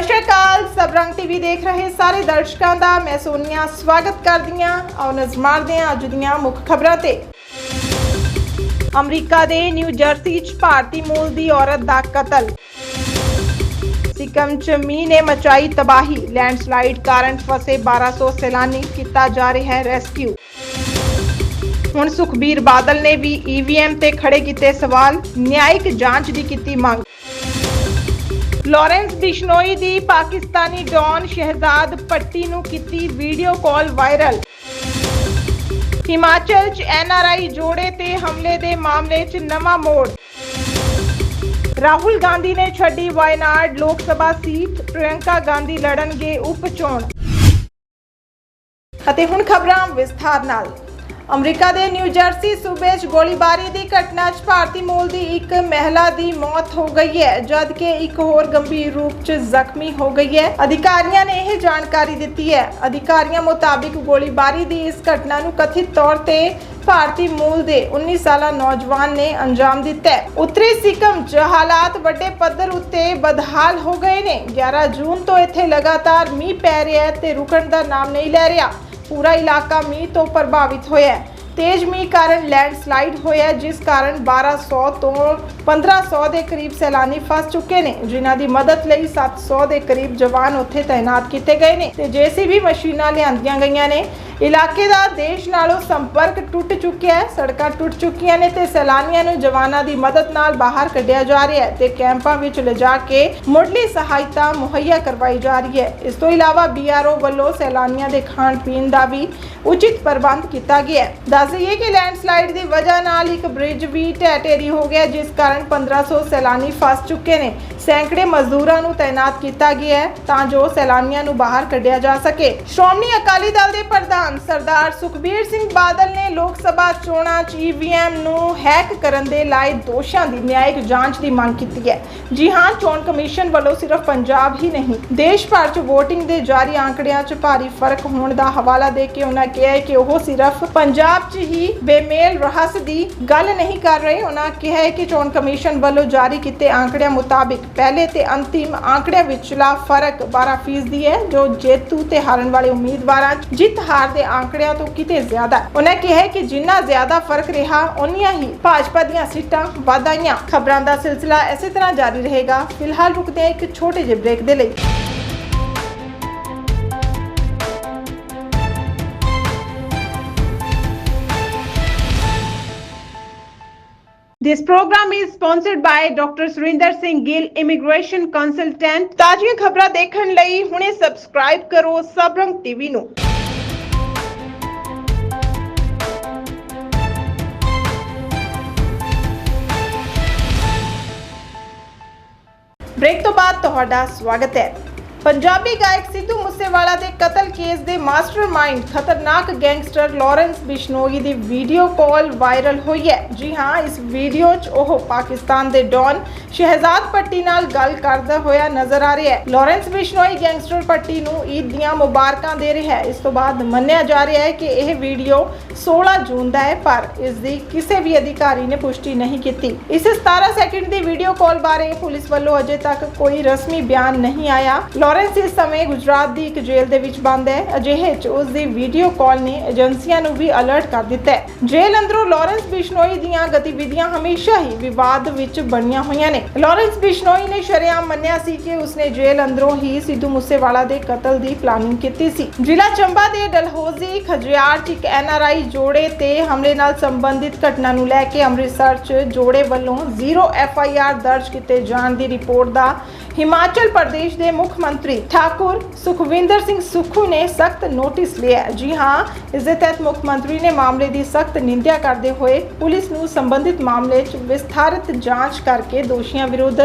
ਸਤਿ ਸ਼੍ਰੀ ਅਕਾਲ। ਸਬਰੰਗ ਟੀਵੀ ਦੇਖ ਰਹੇ ਸਾਰੇ ਦਰਸ਼ਕਾਂ ਦਾ। ਮੈਂ ਸੋਨੀਆ, ਸਵਾਗਤ ਕਰਦੀ ਹਾਂ। ਆਓ ਨਜ਼ਰ ਮਾਰਦੇ ਹਾਂ ਅੱਜ ਦੀਆਂ ਮੁੱਖ ਖਬਰਾਂ ਤੇ। ਅਮਰੀਕਾ ਦੇ ਨਿਊ ਜਰਸੀ 'ਚ ਭਾਰਤੀ ਮੂਲ ਦੀ ਔਰਤ ਦਾ ਕਤਲ। ਸਿੱਕਮ 'ਚ ਮੀਂਹ ਨੇ ਮਚਾਈ ਤਬਾਹੀ। ਲੈਂਡਸਲਾਈਡ ਕਾਰਨ ਫਸੇ 1200 ਸੈਲਾਨੀ ਕੀਤਾ ਜਾ ਰਿਹਾ ਹੈ ਰੈਸਕਿਊ। ਹੁਣ ਸੁਖਬੀਰ ਬਾਦਲ ਨੇ ਵੀ ਈਵੀਐਮ ਤੇ ਖੜੇ ਕੀਤੇ ਸਵਾਲ। ਨਿਆਇਕ ਜਾਂਚ ਦੀ ਕੀਤੀ ਮੰਗ। ਲਾਰੈਂਸ ਬਿਸ਼ਨੋਈ ਦੀ ਪਾਕਿਸਤਾਨੀ ਡੌਨ ਸ਼ਹਿਜ਼ਾਦ ਪੱਟੀ ਨੂੰ ਕੀਤੀ ਵੀਡੀਓ ਕਾਲ ਵਾਇਰਲ। ਹਿਮਾਚਲ 'ਚ ਐਨਆਰਆਈ ਜੋੜੇ ਤੇ ਹਮਲੇ ਦੇ ਮਾਮਲੇ 'ਚ ਨਵਾਂ ਮੋੜ। ਰਾਹੁਲ ਗਾਂਧੀ ਨੇ ਛੱਡੀ ਵਾਇਨਾਡ ਲੋਕ ਸਭਾ ਸੀਟ, ਪ੍ਰਿਯੰਕਾ ਗਾਂਧੀ ਲੜਨਗੇ ਉਪ ਚੋਣ। ਅਤੇ ਹੁਣ ਖਬਰਾਂ ਵਿਸਥਾਰ ਨਾਲ। ਅਮਰੀਕਾ ਦੇ ਨਿਊ ਜਰਸੀ ਸੂਬੇ 'ਚ ਗੋਲੀਬਾਰੀ ਦੀ ਘਟਨਾ 'ਚ ਭਾਰਤੀ ਮੂਲ ਦੀ ਇੱਕ ਮਹਿਲਾ ਦੀ ਮੌਤ ਹੋ ਗਈ ਹੈ, ਜਦਕਿ ਇੱਕ ਹੋਰ ਗੰਭੀਰ ਰੂਪ 'ਚ ਜ਼ਖਮੀ ਹੋ ਗਈ ਹੈ। ਅਧਿਕਾਰੀਆਂ ਨੇ ਇਹ ਜਾਣਕਾਰੀ ਦਿੱਤੀ ਹੈ। ਅਧਿਕਾਰੀਆਂ ਮੁਤਾਬਿਕ ਗੋਲੀਬਾਰੀ ਦੀ ਇਸ ਘਟਨਾ ਨੂੰ ਕਥਿਤ ਤੌਰ ਤੇ ਭਾਰਤੀ ਮੂਲ ਦੇ 19 ਸਾਲਾ ਨੌਜਵਾਨ ਨੇ ਅੰਜਾਮ ਦਿੱਤਾ ਹੈ। ਉੱਤਰੀ ਸਿੱਕਮ 'ਚ ਹਾਲਾਤ ਵੱਡੇ ਪੱਧਰ ਉੱਤੇ ਬਦਹਾਲ ਹੋ ਗਏ ਨੇ। 11 ਜੂਨ ਤੋਂ ਇੱਥੇ ਲਗਾਤਾਰ ਮੀਂਹ ਪੈ ਰਿਹਾ ਹੈ ਤੇ ਰੁਕਣ ਦਾ ਨਾਮ ਨਹੀਂ ਲੈ ਰਿਹਾ। ਪੂਰਾ ਇਲਾਕਾ ਮੀਂਹ ਤੋਂ ਪ੍ਰਭਾਵਿਤ ਹੋਇਆ ਹੈ। ਤੇਜ਼ ਮੀਂਹ ਕਾਰਨ ਲੈਂਡਸਲਾਈਡ ਹੋਇਆ ਹੈ, ਜਿਸ ਕਾਰਨ 1200 ਤੋਂ 1500 ਦੇ ਕਰੀਬ ਸੈਲਾਨੀ ਫਸ ਚੁੱਕੇ ਨੇ ਜਿਨ੍ਹਾਂ ਦੀ ਮਦਦ ਲਈ 700 ਦੇ ਕਰੀਬ ਜਵਾਨ ਉੱਥੇ ਤਾਇਨਾਤ ਕੀਤੇ ਗਏ ਨੇ ਤੇ ਜੇਸੀਬੀ ਮਸ਼ੀਨਾਂ ਲਿਆਂਦੀਆਂ ਗਈਆਂ ਨੇ। ਇਲਾਕੇ ਦਾ ਦੇਸ਼ ਨਾਲੋਂ ਸੰਪਰਕ ਟੁੱਟ ਚੁੱਕਿਆ ਹੈ। ਸੜਕਾਂ ਟੁੱਟ ਚੁੱਕੀਆਂ ਨੇ ਤੇ ਸੈਲਾਨੀਆਂ ਨੂੰ ਜਵਾਨਾਂ ਦੀ ਮਦਦ ਨਾਲ ਬਾਹਰ ਕੱਢਿਆ ਜਾ ਰਿਹਾ ਹੈ ਤੇ ਕੈਂਪਾਂ ਵਿੱਚ ਲਿਜਾ ਕੇ ਮੁੱਢਲੀ ਸਹਾਇਤਾ ਮੁਹੱਈਆ ਕਰਵਾਈ ਜਾ ਰਹੀ ਹੈ। ਇਸ ਤੋਂ ਇਲਾਵਾ ਬੀਆਰਓ ਵੱਲੋਂ ਸੈਲਾਨੀਆਂ ਦੇ ਖਾਣ ਪੀਣ ਦਾ ਵੀ ਉਚਿਤ ਪ੍ਰਬੰਧ ਕੀਤਾ ਗਿਆ ਹੈ। ਦੱਸ ਦਈਏ ਕਿ ਲੈਂਡਸਲਾਈਡ ਦੀ ਵਜ੍ਹਾ ਨਾਲ ਇੱਕ ਬ੍ਰਿਜ ਵੀ ਢਹਿ ਢੇਰੀ ਹੋ ਗਿਆ ਜਿਸ ਕਾਰਨ 1500 ਸੈਲਾਨੀ ਫਸ ਚੁੱਕੇ ਨੇ। ਸੈਂਕੜੇ ਮਜ਼ਦੂਰਾਂ ਨੂੰ ਤਾਇਨਾਤ ਕੀਤਾ ਗਿਆ ਹੈ ਤਾਂ ਜੋ ਸੈਲਾਨੀਆਂ ਨੂੰ ਬਾਹਰ ਕੱਢਿਆ ਜਾ ਸਕੇ। ਸ਼੍ਰੋਮਣੀ ਅਕਾਲੀ ਦਲ ਦੇ ਪ੍ਰਧਾਨ ਪ੍ਰਧਾਨ ਸਰਦਾਰ ਸੁਖਬੀਰ ਸਿੰਘ ਬਾਦਲ ਨੇ ਲੋਕ ਸਭਾ ਚੋਣਾਂ 'ਚ ਈਵੀਐਮ ਨੂੰ ਹੈਕ ਕਰਨ ਦੇ ਲਾਏ ਦੋਸ਼ਾਂ ਦੀ ਨਿਆਇਕ ਜਾਂਚ ਦੀ ਮੰਗ ਕੀਤੀ ਹੈ। ਜੀ ਹਾਂ, ਚੋਣ ਕਮਿਸ਼ਨ ਵੱਲੋਂ ਸਿਰਫ ਪੰਜਾਬ ਹੀ ਨਹੀਂ, ਦੇਸ਼ ਭਰ 'ਚ VOTING ਦੇ ਜਾਰੀ ਆંકੜਿਆਂ 'ਚ ਭਾਰੀ ਫ਼ਰਕ ਹੋਣ ਦਾ ਹਵਾਲਾ ਦੇ ਕੇ ਉਹਨਾਂ ਕਿਹਾ ਕਿ ਉਹ ਸਿਰਫ ਪੰਜਾਬ 'ਚ ਹੀ ਬੇਮੇਲ ਰਹੱਸ ਦੀ ਗੱਲ ਨਹੀਂ ਕਰ ਰਹੇ। ਉਹਨਾਂ ਕਿਹਾ ਕਿ ਚੋਣ ਕਮਿਸ਼ਨ ਵੱਲੋਂ ਜਾਰੀ ਕੀਤੇ ਆંકੜਿਆਂ ਮੁਤਾਬਿਕ ਪਹਿਲੇ ਤੇ ਅੰਤਿਮ ਆંકੜਿਆਂ ਵਿਚਲਾ ਫ਼ਰਕ 12% ਹੈ, ਜੋ ਜੇਤੂ ਤੇ ਹਾਰਨ ਵਾਲੇ ਉਮੀਦਵਾਰਾਂ 'ਚ ਜਿੱਤ ਹਾਰ ਆંકੜਿਆਂ ਤੋਂ ਕਿਤੇ ਜ਼ਿਆਦਾ ਉਹਨਾਂ ਕਿਹਾ ਕਿ ਜਿੰਨਾ ਜ਼ਿਆਦਾ ਫ਼ਰਕ ਰਿਹਾ ਉਨੀਆਂ ਹੀ ਭਾਜਪਾ ਦੀਆਂ ਸੀਟਾਂ ਵੱਧ ਆਈਆਂ ਖਬਰਾਂ ਦਾ ਸਿਲਸਿਲਾ ਇਸੇ ਤਰ੍ਹਾਂ ਜਾਰੀ ਰਹੇਗਾ ਫਿਲਹਾਲ ਰੁਕਦੇ ਹਾਂ ਇੱਕ ਛੋਟੇ ਜਿਹੇ ਬ੍ਰੇਕ ਦੇ ਲਈ This program is sponsored by Dr. Surinder Singh Gill, Immigration Consultant. ਤਾਜ਼ੀਆਂ ਖਬਰਾਂ ਦੇਖਣ ਲਈ ਹੁਣੇ ਸਬਸਕ੍ਰਾਈਬ ਕਰੋ ਸਬਰੰਗ ਟੀਵੀ ਨੂੰ। ਬ੍ਰੇਕ ਤੋਂ ਬਾਅਦ ਤੁਹਾਡਾ ਸਵਾਗਤ ਹੈ। ਪੰਜਾਬੀ ਗਾਇਕ ਸਿੱਧੂ ਮੂਸੇਵਾਲਾ ਦੇ ਕਤਲ ਕੇਸ ਦੇ ਮਾਸਟਰਮਾਈਂਡ ਖਤਰਨਾਕ ਗੈਂਗਸਟਰ ਲਾਰੈਂਸ ਬਿਸ਼ਨੋਈ ਦੀ ਵੀਡੀਓ ਕਾਲ ਵਾਇਰਲ ਹੋਈ ਹੈ। ਜੀ ਹਾਂ, ਇਸ ਵੀਡੀਓ 'ਚ ਉਹ ਪਾਕਿਸਤਾਨ ਦੇ ਡੌਨ ਸ਼ਹਿਜ਼ਾਦ ਪੱਟੀ ਨਾਲ ਗੱਲ ਕਰਦਾ ਹੋਇਆ ਨਜ਼ਰ ਆ ਰਿਹਾ ਹੈ। ਲਾਰੈਂਸ ਬਿਸ਼ਨੋਈ ਗੈਂਗਸਟਰ ਪੱਟੀ ਨੂੰ ਈਦ ਦੀਆਂ ਮੁਬਾਰਕਾਂ ਦੇ ਰਿਹਾ ਹੈ। ਇਸ ਤੋਂ ਬਾਅਦ ਮੰਨਿਆ ਜਾ ਰਿਹਾ ਹੈ ਕਿ ਇਹ ਵੀਡੀਓ 16 ਜੂਨ ਦਾ ਹੈ, ਪਰ ਇਸ ਦੀ ਕਿਸੇ ਵੀ ਅਧਿਕਾਰੀ ਨੇ ਪੁਸ਼ਟੀ ਨਹੀਂ ਕੀਤੀ। ਇਸ 17 ਸੈਕਿੰਡ ਦੀ ਵੀਡੀਓ ਕਾਲ ਬਾਰੇ ਪੁਲਿਸ ਵੱਲੋਂ ਅਜੇ ਤੱਕ ਕੋਈ ਰਸਮੀ ਬਿਆਨ ਨਹੀਂ ਆਇਆ। ਲਾਰੈਂਸ ਇਸ ਸਮੇਂ ਗੁਜਰਾਤ ਦੀ ਇੱਕ ਜੇਲ੍ਹ ਦੇ ਵਿੱਚ ਬੰਦ ਹੈ। ਅਜਿਹੇ 'ਚ ਉਸ ਦੀ ਵੀਡੀਓ ਕਾਲ ਨੇ ਏਜੰਸੀਆਂ ਨੂੰ ਵੀ ਅਲਰਟ ਕਰ ਦਿੱਤਾ ਹੈ। ਜੇਲ੍ਹ ਅੰਦਰੋਂ ਲਾਰੈਂਸ ਬਿਸ਼ਨੋਈ ਦੀਆਂ ਗਤੀਵਿਧੀਆਂ ਹਮੇਸ਼ਾ ਹੀ ਵਿਵਾਦ ਵਿੱਚ ਬਣੀਆਂ ਹੋਈਆਂ ਨੇ। ਲਾਰੈਂਸ ਬਿਸ਼ਨੋਈ ਨੇ ਸ਼ਰੇਆਮ ਮੰਨਿਆ ਸੀ ਕਿ ਉਸਨੇ ਜੇਲ੍ਹ ਅੰਦਰੋਂ ਹੀ ਸਿੱਧੂ ਮੂਸੇਵਾਲਾ ਦੇ ਕਤਲ ਦੀ ਪਲਾਨਿੰਗ ਕੀਤੀ ਸੀ। ਜ਼ਿਲ੍ਹਾ ਚੰਬਾ ਦੇ ਡਲਹੋਜੀ ਖਜਿਆਰ 'ਚ ਇੱਕ ਐਨਆਰਆਈ ਜੋੜੇ ਤੇ ਹਮਲੇ ਨਾਲ ਸੰਬੰਧਿਤ ਘਟਨਾ ਨੂੰ ਲੈ ਕੇ ਅੰਮ੍ਰਿਤਸਰ 'ਚ ਜੋੜੇ ਵੱਲੋਂ ਜ਼ੀਰੋ ਐਫਆਈਆਰ ਦਰਜ ਕੀਤੇ ਜਾਣ ਦੀ ਰਿਪੋਰਟ ਦਾ ਹਿਮਾਚਲ ਪ੍ਰਦੇਸ਼ ਦੇ ਮੁੱਖ ਮੰਤਰੀ ਠਾਕੁਰ ਸੁਖਵਿੰਦਰ ਸਿੰਘ ਸੁਖੂ ਨੇ ਸਖਤ ਨੋਟਿਸ ਲਿਆ ਜੀ ਹਾਂ, ਇਸ ਦੇ ਤਹਿਤ ਮੁੱਖ ਮੰਤਰੀ ਨੇ ਮਾਮਲੇ ਦੀ ਸਖਤ ਨਿੰਦਿਆ ਕਰਦੇ ਹੋਏ ਪੁਲਿਸ ਨੂੰ ਸੰਬੰਧਿਤ ਮਾਮਲੇ 'ਚ ਵਿਸਥਾਰਿਤ ਜਾਂਚ ਕਰਕੇ ਦੋਸ਼ੀਆਂ ਵਿਰੁੱਧ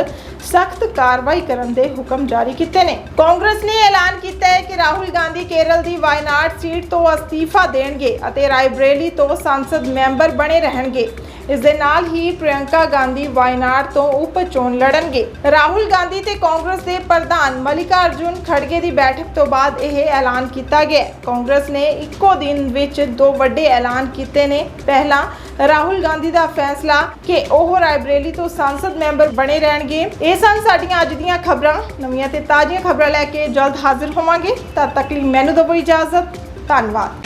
ਸਖਤ ਕਾਰਵਾਈ ਕਰਨ ਦੇ ਹੁਕਮ ਜਾਰੀ ਕੀਤੇ ਨੇ। ਕਾਂਗਰਸ ਨੇ ਐਲਾਨ ਕੀਤਾ ਹੈ ਕਿ ਰਾਹੁਲ ਗਾਂਧੀ ਕੇਰਲ ਦੀ ਵਾਇਨਾਡ ਸੀਟ ਤੋਂ ਅਸਤੀਫਾ ਦੇਣਗੇ ਅਤੇ ਰਾਇਬਰੇਲੀ ਤੋਂ ਸੰਸਦ ਮੈਂਬਰ ਬਣੇ ਰਹਿਣਗੇ। ਇਸ ਦੇ ਨਾਲ ਹੀ ਪ੍ਰਿਯੰਕਾ ਗਾਂਧੀ ਵਾਇਨਾਡ ਤੋਂ ਉਪ ਚੋਣ ਲੜਨਗੇ। ਰਾਹੁਲ ਗਾਂਧੀ ਤੇ ਕਾਂਗਰਸ ਦੇ ਪ੍ਰਧਾਨ ਮਲਿਕਾ ਅਰਜੁਨ ਖੜਗੇ ਦੀ ਬੈਠਕ ਤੋਂ ਬਾਅਦ ਇਹ ਐਲਾਨ ਕੀਤਾ ਗਿਆ ਕਾਂਗਰਸ ਨੇ ਇੱਕੋ ਦਿਨ ਵਿੱਚ ਦੋ ਵੱਡੇ ਐਲਾਨ ਕੀਤੇ ਨੇ। ਪਹਿਲਾ ਰਾਹੁਲ ਗਾਂਧੀ ਦਾ ਫੈਸਲਾ ਕਿ ਉਹ ਰਾਇਬਰੇਲੀ ਤੋਂ ਸੰਸਦ ਮੈਂਬਰ ਬਣੇ ਰਹਿਣਗੇ। ਇਹ ਸਨ ਸਾਡੀਆਂ ਅੱਜ ਦੀਆਂ ਖਬਰਾਂ। ਨਵੀਆਂ ਤੇ ਤਾਜ਼ੀਆਂ ਖਬਰਾਂ ਲੈ ਕੇ ਜਲਦ ਹਾਜ਼ਰ ਹੋਵਾਂਗੇ। ਤਦ ਤੱਕ ਲਈ ਮੈਨੂੰ ਦਿਓ ਇਜਾਜ਼ਤ। ਧੰਨਵਾਦ।